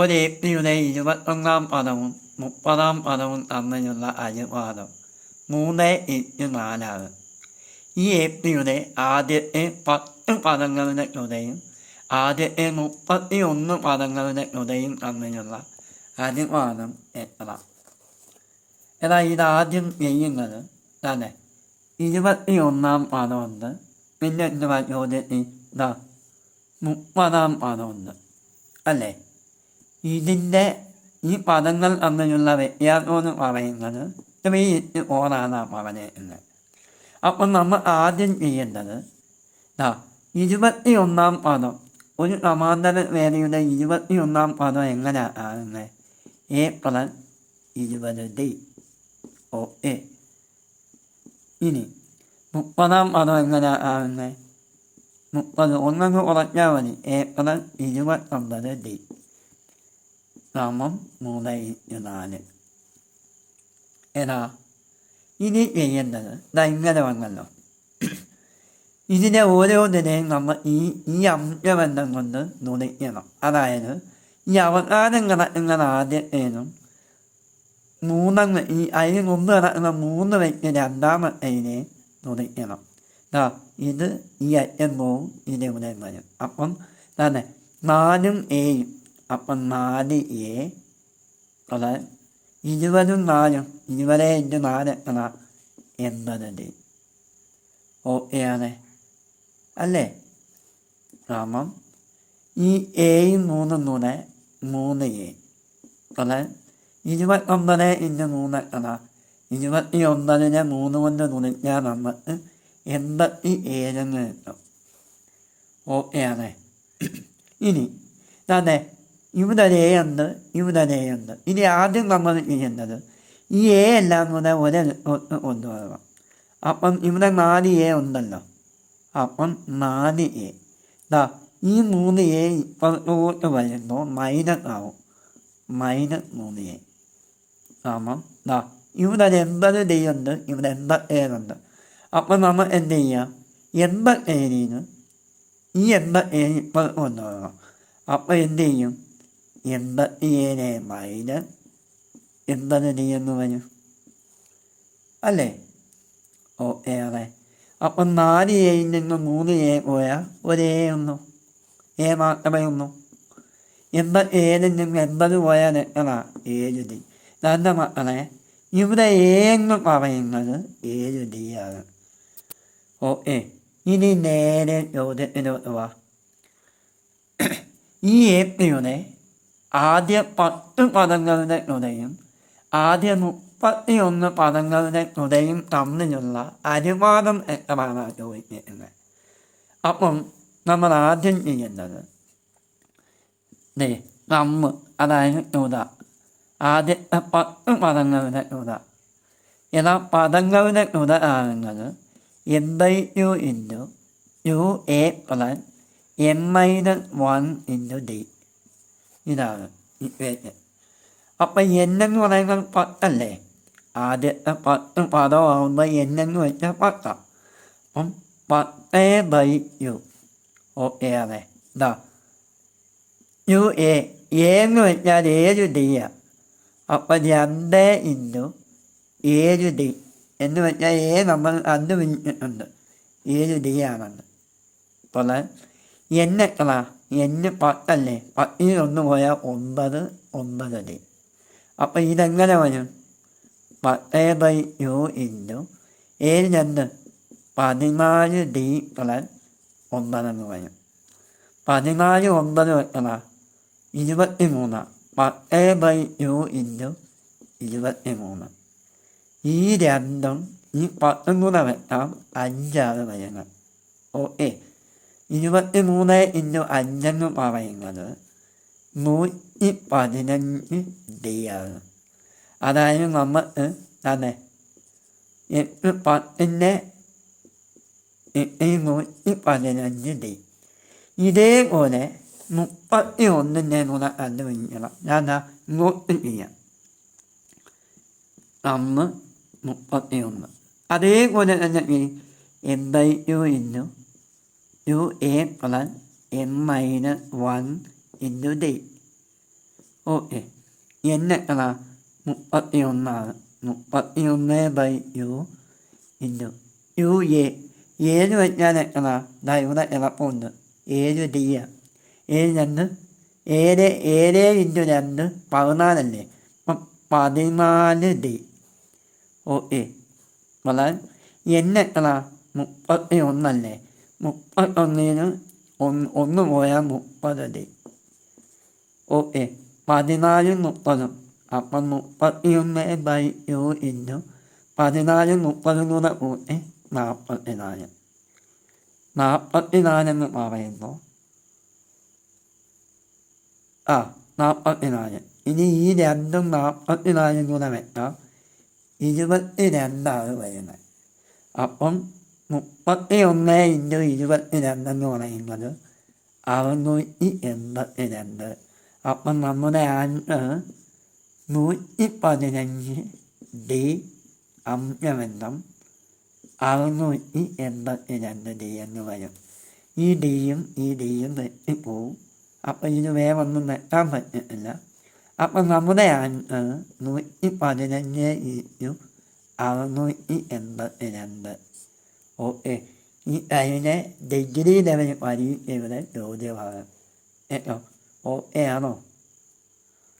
ഒരു ഏപ്രിയുടെ ഇരുപത്തൊന്നാം പദവും മുപ്പതാം പദവും തമ്മിലുള്ള അനുപാതം മൂന്ന് എട്ട് നാലാണ് ഈ ഏപ്രിയുടെ ആദ്യത്തെ പത്ത് പദങ്ങളുടെ തുകയും ആദ്യത്തെ മുപ്പത്തി ഒന്ന് പദങ്ങളുടെ തുകയും തമ്മിലുള്ള അനുപാതം എത്ര? എന്നാൽ ഇതാദ്യം ചെയ്യുന്നത് തന്നെ. ഇരുപത്തി ഒന്നാം പദമുണ്ട് പിന്നെ എന്തുവാ ചോദ്യത്തിൽ മുപ്പതാം പദമുണ്ട് അല്ലേ? ഇതിന്റെ ഈ പദങ്ങൾ തമ്മിലുള്ള വ്യത്യാസം എന്ന് പറയുന്നത് ത്രീ ഇറ്റ് ഫോറാണ് പറഞ്ഞിരുന്നത് അപ്പം നമ്മൾ ആദ്യം ചെയ്യേണ്ടത് ആ ഇരുപത്തി ഒന്നാം പദം. ഒരു സമാന്തര വേദയുടെ ഇരുപത്തി ഒന്നാം പദം എങ്ങനെ ആകുന്നത് എ പ്ലസ് ഇരുപത് ഡി. ഓ എ. ഇനി മുപ്പതാം പദം എങ്ങനെ ആകുന്നത് മുപ്പത് ഒന്നങ്ങ് കുറച്ചാൽ മതി. എ പ്ലസ് ഇരുപത്തൊമ്പത് ഡി. സമം മൂന്ന് ഇഞ്ഞു നാല്. എന്നാ ഇനി ചെയ്യേണ്ടത് ഇങ്ങനെ വന്നല്ലോ. ഇതിനെ ഓരോന്നിനെയും നമ്മൾ ഈ ഈ അംശബന്ധം കൊണ്ട് നുണയ്ക്കണം അതായത് ഈ അവസാനം കിടക്കുന്ന ആദ്യത്തേനും മൂന്നങ്ങ് ഈ അതിന് മുമ്പ് കിടക്കുന്ന മൂന്ന് വ്യക്തി രണ്ടാമത്തേനെ നുണയ്ക്കണം ദാ ഇത് ഈ അറ്റം പോവും ഇത് ഉടൻ വരും. അപ്പം തന്നെ നാലും ഏയും അപ്പം നാല് എ അതായത് ഇരുപതും നാലും ഇരുപത് ഇന്റു നാല് എത്ര എൺപത് ഡി ഓക്കെ ആണ്. അല്ലേ? കാരണം ഈ എയും മൂന്നും കൂടെ മൂന്ന് എ. അതായത് ഇരുപത്തൊമ്പത് ഇന്റു മൂന്ന് എത്ര ഇരുപത്തി ഒമ്പതിനെ മൂന്ന് കൊണ്ട് ഗുണിച്ചാൽ നമുക്ക് എൺപത്തി ഏഴെന്ന് കിട്ടും. ഓക്കെ ആണ്. ഇനി തന്നെ ഇവിടെ എ ഉണ്ട് ഇവിടെ എ ഉണ്ട് ഇനി ആദ്യം നമ്മൾ ചെയ്യേണ്ടത് ഈ എ എല്ലാം കൂടെ ഒരേ കൊണ്ടുവരണം അപ്പം ഇവിടെ നാല് എ ഉണ്ടല്ലോ. അപ്പം നാല് എ. ദാ ഈ മൂന്ന് എ ഇപ്പുറത്തോട്ട് വരുമ്പോൾ മൈനസ് ആവും. മൈനസ് മൂന്ന് എ. സമം ദാ ഇവിടെ എൺപത് ഡി ഉണ്ട് ഇവിടെ എൺപത് ഏഴുണ്ട് അപ്പം നമ്മൾ എന്ത് ചെയ്യുക എൺപത് ഏഴിന് ഈ എൺപത് ഏഴ് ഇപ്പോൾ കൊണ്ടുവരണം അപ്പോൾ എന്ത് ചെയ്യും? എൺപത്തി മൈന? എൺപത് ഡി എന്ന് വരും അല്ലേ? ഓ ഏറെ അപ്പം നാല് എയിൽ നിന്ന് മൂന്ന് എ പോയാൽ ഒരു ഏ ഒന്നു. എ മാത്രമേ ഒന്നു എൺപത് ഏഴിൽ നിന്ന് എൺപത് പോയാൽ എത്ര ഏഴ് ഡി. രണ്ട് മക്കളെ ഇവിടെ എ പറയുന്നത് ഏഴ് ഡി ആണ്. ഓക്കെ ഇനി നേരെ ചോദ്യത്തിലോട്ട് വാ. ഈ ഏപ്രിയുടെ ആദ്യ പത്ത് പദങ്ങളുടെ തുകയും ആദ്യ മുപ്പത്തി ഒന്ന് പദങ്ങളുടെ തുകയും തമ്മിലുള്ള അനുപാതം എത്രമാണ് ചോദിക്കുന്നത്? അപ്പം നമ്മൾ ആദ്യം ചെയ്യേണ്ടത് നമ്മ് അതായത് തുക ആദ്യത്തെ പത്ത് പദങ്ങളുടെ തുക എന്നാൽ പദങ്ങളുടെ തുക ആകുന്നത് M by two into U A plus M minus one into D. ഇതാണ്. അപ്പം എന്നെന്ന് എന്ന് പറയുന്നത് പത്തല്ലേ ആദ്യത്തെ പത്ത് പദമാകുമ്പോൾ എന്നെന്ന് എന്ന് വെച്ചാൽ പത്ത അപ്പം പത്തേ ബൈ യു. ഓക്കെ അതെ. ഇതാ യു എ എന്ന് വെച്ചാൽ ഏഴ് ഡിയാണ് അപ്പം രണ്ട് ഇന്റു ഏഴ് ഡി. എന്ന് വെച്ചാൽ എ നമ്മൾ അന്ന് വിളിച്ചിട്ടുണ്ട് ഏഴ് ഡി ആണെന്ന്. അപ്പോൾ എൻ എത്ര എൻ പത്തല്ലേ? പത്തിൽ ഒന്ന് പോയാൽ ഒമ്പത് ഒമ്പതടി അപ്പം ഇതെങ്ങനെ വരും? പത്തേ ബൈ യു ഇന്റു ഏഴ് രണ്ട്. പതിനാല് ഡി പ്ലസ് ഒമ്പതെന്ന് വരും. പതിനാല് ഒമ്പത് എത്ര ഇരുപത്തി മൂന്ന് പത്തേ ബൈ യു ഇന്റു ഇരുപത്തി മൂന്ന് ഈ രണ്ടും ഈ പത്തും കൂടെ വെക്കാം അഞ്ചാണ് വരുന്നത് ഓക്കെ. ഇരുപത്തി മൂന്ന് ഇന്റു അഞ്ചെന്ന് പറയുന്നത് നൂറ്റി പതിനഞ്ച് ഡി ആണ് അതായത് നമുക്ക് അതെ. എട്ട് പത്തിന്റെ എട്ട് നൂറ്റി പതിനഞ്ച് ഡി ഇതേപോലെ മുപ്പത്തി ഒന്നിന്റെ കൂടെ കണ്ടുപിടിക്കണം ഞാൻ ഇങ്ങോട്ട് ചെയ്യാം അന്ന് മുപ്പത്തി ഒന്ന് അതേപോലെ തന്നെ ഈ N two n A plus N minus one into D okay എന്നെ എത്ര മുപ്പത്തി ഒന്നാണ് മുപ്പത്തി ഒന്ന് by U into U A ഏഴ് വെച്ചാൽ എത്ര? ദാ ഇവിടെ ഏഴ് ഡി ആണ് ഏഴ് രണ്ട്. ഏഴ് ഏഴ് ഇന്റു രണ്ട് പതിനാലല്ലേ? അപ്പം പതിനാല് ഡി ഓക്കെ വളരെ എന്നെ എത്ര? മുപ്പത്തി ഒന്നല്ലേ മുപ്പത്തൊന്നിന് ഒന്ന് ഒന്ന് പോയാൽ മുപ്പത് ഡി ഓക്കെ പതിനാലും മുപ്പതും. അപ്പം മുപ്പത്തിയൊന്ന് ബൈ യു ഇന്റു പതിനാലും മുപ്പതും കൂടെ കൂട്ടി നാൽപ്പത്തി നാല് നാൽപ്പത്തി നാലെന്ന് പറയുമ്പോൾ ആ നാൽപ്പത്തി നാല് ഇനി ഈ രണ്ടും നാൽപ്പത്തി നാലും കൂടെ വെക്കാം. ഇരുപത്തി രണ്ടാണ് വരുന്നത്. അപ്പം മുപ്പത്തി ഒന്ന് ഇന്റു ഇരുപത്തി രണ്ടെന്ന് പറയുന്നത് അറുന്നൂറ്റി എൺപത്തി രണ്ട് അപ്പം നമ്മുടെ ആൻസർ നൂറ്റി പതിനഞ്ച് ഡി അംശമെന്നും അറുന്നൂറ്റി എൺപത്തി രണ്ട് ഡി എന്ന് വരും. ഈ ഡിയും ഈ ഡിയും വെട്ടിപ്പോവും അപ്പം ഇത് വേറൊന്നും വെക്കാൻ പറ്റത്തില്ല. അപ്പം നമ്മുടെ ആൻസർ നൂറ്റി പതിനഞ്ച് ഇന്റു അറുന്നൂറ്റി എൺപത്തി രണ്ട് ഓക്കെ ഈ അതിനെ ഡിഗ്രി ലെവൽ പരീക്ഷയുടെ ചോദ്യമാണ് കേട്ടോ ഓക്കെ ആണോ?